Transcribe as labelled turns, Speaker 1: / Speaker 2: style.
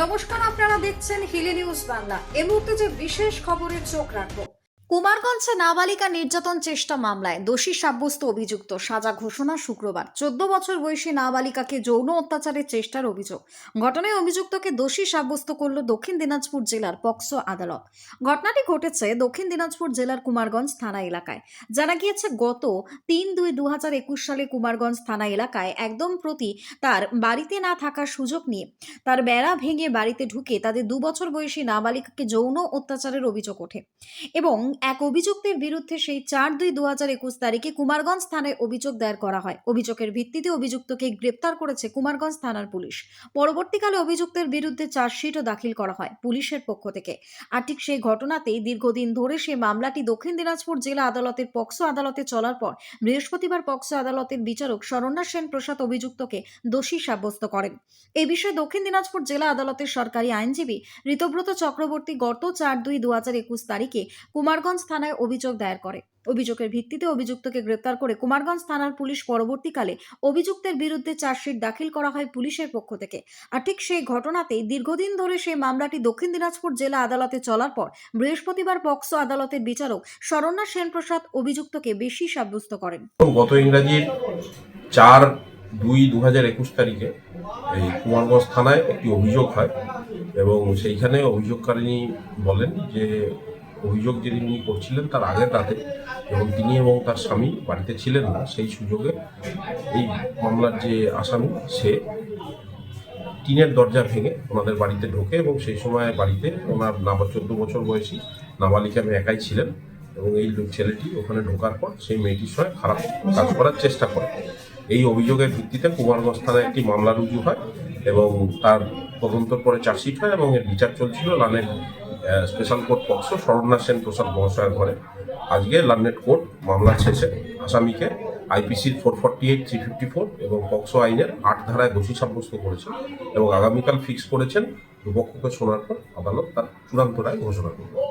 Speaker 1: নমস্কার আপনারা দেখছেন হিলি নিউজ বাংলা। এ মুহূর্তে যে বিশেষ খবরের চোখ রাখব কুমারগঞ্জে নাবালিকা নির্যাতন চেষ্টা মামলায় দোষী সাব্যস্ত অভিযুক্ত সাজা ঘোষণা শুক্রবার। চোদ্দ বছর বয়সী নাবালিকাকে যৌন অত্যাচারের চেষ্টার অভিযোগ। ঘটনায় অভিযুক্তকে দোষী সাব্যস্ত করল দক্ষিণ দিনাজপুর জেলার পক্সো আদালত। ঘটনাটি ঘটেছে দক্ষিণ দিনাজপুর জেলার কুমারগঞ্জ থানা এলাকায়। জানা গিয়েছে, গত তিন দুই দু হাজার একুশ সালে কুমারগঞ্জ থানা এলাকায় একদম প্রতি তার বাড়িতে না থাকার সুযোগ নিয়ে তার বেড়া ভেঙে বাড়িতে ঢুকে তাদের দু বছর বয়সী নাবালিকাকে যৌন অত্যাচারের অভিযোগ ওঠে এবং এক অভিযুক্তের বিরুদ্ধে সেই চার দুই দু হাজার একুশ তারিখে কুমারগঞ্জ থানায় অভিযোগ দায়ের করা হয়। অভিযোগের ভিত্তিতে অভিযুক্তকে গ্রেপ্তার করেছে কুমারগঞ্জ থানার পুলিশ। পরবর্তীকালে অভিযুক্তের বিরুদ্ধে চার্জশিটও দাখিল করা হয় পুলিশের পক্ষ থেকে। আর ঠিক সেই ঘটনাতেই দীর্ঘদিন ধরে সেই মামলাটি দক্ষিণ দিনাজপুর জেলা আদালতের পক্সো আদালতে চলার পর বৃহস্পতিবার পক্সো আদালতের বিচারক শরণ্যা সেন প্রসাদ অভিযুক্তকে দোষী সাব্যস্ত করেন। এই বিষয়ে দক্ষিণ দিনাজপুর জেলা আদালতের সরকারি আইনজীবী ঋতব্রত চক্রবর্তী গত চার দুই দু হাজার একুশ তারিখে কুমারগঞ্জ থানায় অভিযোগ দায়ের করে। অভিযোগের ভিত্তিতে অভিযুক্তকে গ্রেপ্তার করে কুমারগঞ্জ থানার পুলিশ পরবর্তীকালে অভিযুক্তের বিরুদ্ধে চার্জশিট দাখিল করা হয় পুলিশের পক্ষ থেকে। আর ঠিক সেই ঘটনাতেই দীর্ঘদিন ধরে সেই মামলাটি দক্ষিণ দিনাজপুর জেলা আদালতে চলার পর বৃহস্পতিবার পক্সো আদালতের বিচারক শরণ্যা সেনপ্রসাদ অভিযুক্তকে বেশি সাব্যস্ত করেন।
Speaker 2: গত ইংরাজির চার দুই দু হাজার একুশ তারিখে এই কুমারগঞ্জ থানায় একটি অভিযোগ হয় এবং সেইখানে অভিযোগকারিনী বলেন যে অভিযোগ যেদিন উনি করছিলেন তার আগের রাতে যখন তিনি এবং তার স্বামী বাড়িতে ছিলেন না, সেই সুযোগে এই মামলার যে আসামি, সে টিনের দরজা ভেঙে ওনাদের বাড়িতে ঢোকে এবং সেই সময় বাড়িতে ওনার নাবা চোদ্দ বছর বয়সী নাবালিকা মেয়ে একাই ছিলেন এবং এই ছেলেটি ওখানে ঢোকার পর সেই মেয়েটির সঙ্গে খারাপ কাজ করার চেষ্টা করে। এই অভিযোগের ভিত্তিতে কুমারগঞ্জ থানায় একটি মামলা রুজু হয় এবং তার তদন্তর পরে চার্জশিট হয় এবং এর বিচার চলছিল। লানের স্পেশাল কোর্ট পক্ষ স্বর্ণা সেন প্রসাদ মহাশয়ের ঘরে আজকে লার্নেট কোর্ট মামলা শেষে আসামিকে আইপিসির four forty eight three fifty four এবং পক্সো আইনের আট ধারায় দোষী সাব্যস্ত করেছেন এবং আগামীকাল ফিক্স করেছেন দুপক্ষকে শোনার পর আদালত তার চূড়ান্ত রায় ঘোষণা করবে।